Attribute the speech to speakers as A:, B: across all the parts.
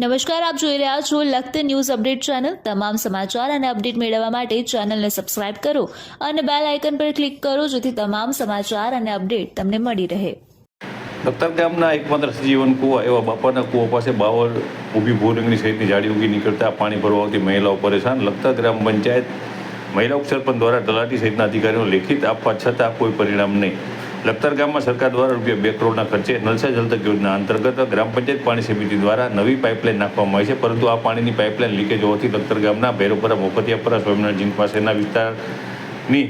A: નમસ્કાર, આપ જોઈ રહ્યા છો લખત ન્યૂઝ અપડેટ ચેનલ. તમામ સમાચાર અને અપડેટ મેળવવા માટે ચેનલને સબસ્ક્રાઇબ કરો અને બેલ આઇકન પર ક્લિક કરો જેથી તમામ સમાચાર અને અપડેટ તમને મળી રહે.
B: લખતર ગામના એકમાત્ર સજીવન કૂવા એવા બાપાના કૂવા પાસે બાવળ ઊભી બોરિંગની સહિતની જાડી ઉગી નીકળતા પાણી ભરવા આવતી મહિલાઓ પરેશાન. લખતર ગ્રામ પંચાયત મહિલા ઉપસરપંચ દ્વારા તલાટી સહિતના અધિકારીઓ લેખિત આપવા છતાં કોઈ પરિણામ નહીં. લખતર ગામમાં સરકાર દ્વારા રૂપિયા બે કરોડના ખર્ચે નલસા જલ યોજના અંતર્ગત ગ્રામ પંચાયત પાણી સમિતિ દ્વારા નવી પાઇપલાઇન નાખવામાં આવી છે, પરંતુ આ પાણીની પાઇપલાઇન લીકેજ હોવાથી લખતર ગામના ભૈરવપરા મોફતિયાપરા સ્વામિનારાયણ જીંક પાસેના વિસ્તારની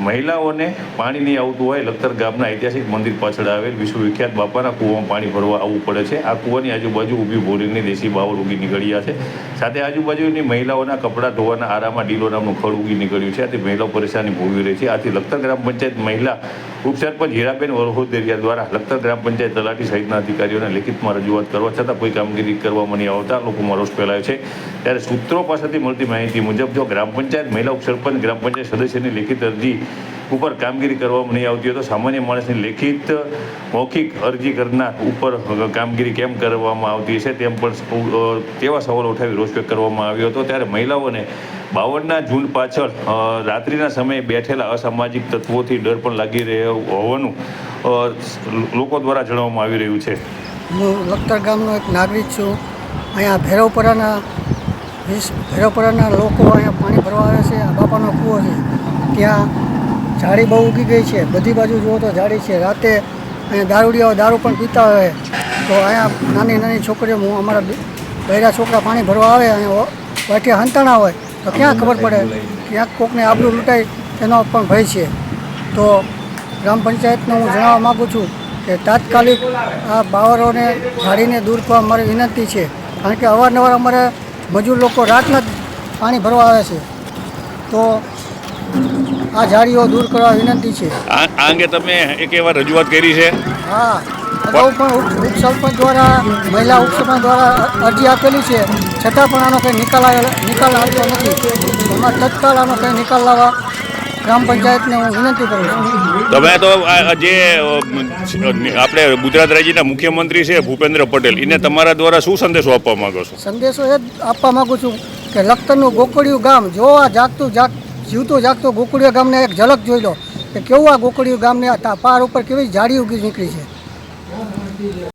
B: મહિલાઓને પાણી નહીં આવતું હોય, લખતર ગામના ઐતિહાસિક મંદિર પાછળ આવેલ વિશ્વવિખ્યાત બાપાના કૂવામાં પાણી ભરવા આવવું પડે છે. આ કૂવાની આજુબાજુ ઊભી બોરિંગની દેશી બાવળ ઉગી નીકળ્યા છે. સાથે આજુબાજુની મહિલાઓના કપડાં ધોવાના આરામાં ડીલો નામનું ખડ ઉગી નીકળ્યું છે. આથી મહિલાઓ પરેશાની ભોગવી રહી છે. આથી લખતર ગ્રામ પંચાયત મહિલા ઉપસરપંચ હીરાબેન વરહોદેરિયા દ્વારા લખતર ગ્રામ પંચાયત તલાટી સહિતના અધિકારીઓને લેખિતમાં રજૂઆત કરવા છતાં કોઈ કામગીરી કરવામાં નહીં આવતા લોકોમાં રોષ ફેલાયો છે. ત્યારે સૂત્રો પાસેથી મળતી માહિતી મુજબ જો ગ્રામ પંચાયત મહિલા ઉપસરપંચ ગ્રામ પંચાયત સદસ્યની લેખિત અરજી ઉપર કામગીરી કરવામાં નહીં આવતી હોય તો સામાન્ય માણસની લેખિત, મૌખિક અરજી કરનાર ઉપર કામગીરી કેમ કરવામાં આવતી છે તેમ પણ તેવા સવાલો ઉઠાવી રોષ કરવામાં આવ્યો હતો. ત્યારે મહિલાઓને બાવળના ઝુંડ પાછળ રાત્રિના સમયે બેઠેલા અસામાજિક તત્વોથી ડર પણ લાગી રહ્યો હોવાનું લોકો દ્વારા જણાવવામાં આવી રહ્યું છે.
C: હું લખતર ગામનો એક નાગરિક છું. અહીંયા ભૈરવપરાના ભૈરવપરાના લોકો અહીંયા પાણી ભરવા આવે છે. આ બાપાનો કૂવો છે. ત્યાં ઝાડી બહુ ઉગી ગઈ છે. બધી બાજુ જુઓ તો ઝાડી છે. રાતે અહીંયા દારૂડિયાઓ દારૂ પણ પીતા હોય. તો અહીંયા નાની નાની છોકરીઓ, હું અમારા બૈરા છોકરા પાણી ભરવા આવે, અહીંયા વાઠિયા હંતાણા હોય, તો ક્યાં ખબર પડે ક્યાંક કોકને આબરૂ લૂંટાય તેનો પણ ભય છે. તો ગ્રામ પંચાયતને હું જણાવવા માગું છું કે તાત્કાલિક આ બાવરોને ઝાડીને દૂર કરવા મારી વિનંતી છે. કારણ કે અવારનવાર અમારે મજૂર લોકો રાતના જ પાણી ભરવા આવે છે. તો આ ઝાડીઓ દૂર કરવા વિનંતી છે.
B: આ આ અંગે તમે એક એવા રજૂઆત કરી છે?
C: હા. અગાઉ પણ ઉપ- ઉપસરપંચ દ્વારા મહિલા ઉપસરપંચ દ્વારા અરજી આપેલી છે. છતાં પણ આનો કંઈ નિકાલ આવેલો નિકાલ આવતો નથી. એમાં તત્કાલ આનો કંઈ નિકાલ લાવવા ગ્રામ પંચાયતને હું વિનંતી કરું છું.
B: તમે તો જે આપણે ગુજરાત રાજ્યના મુખ્યમંત્રી છે ભૂપેન્દ્ર પટેલ એને તમારા દ્વારા શું સંદેશો આપવા માંગો છો?
C: સંદેશો એ આપવા માગું છું કે લખતરનું ગોકળિયું ગામ જો આ જાગતું જાગ જીવતું જાગતો ગોકુળિયા ગામને એક ઝલક જોઈ લો કે કેવું આ ગોકળિયું ગામને પાર ઉપર કેવી જાડી ઉગી નીકળી છે.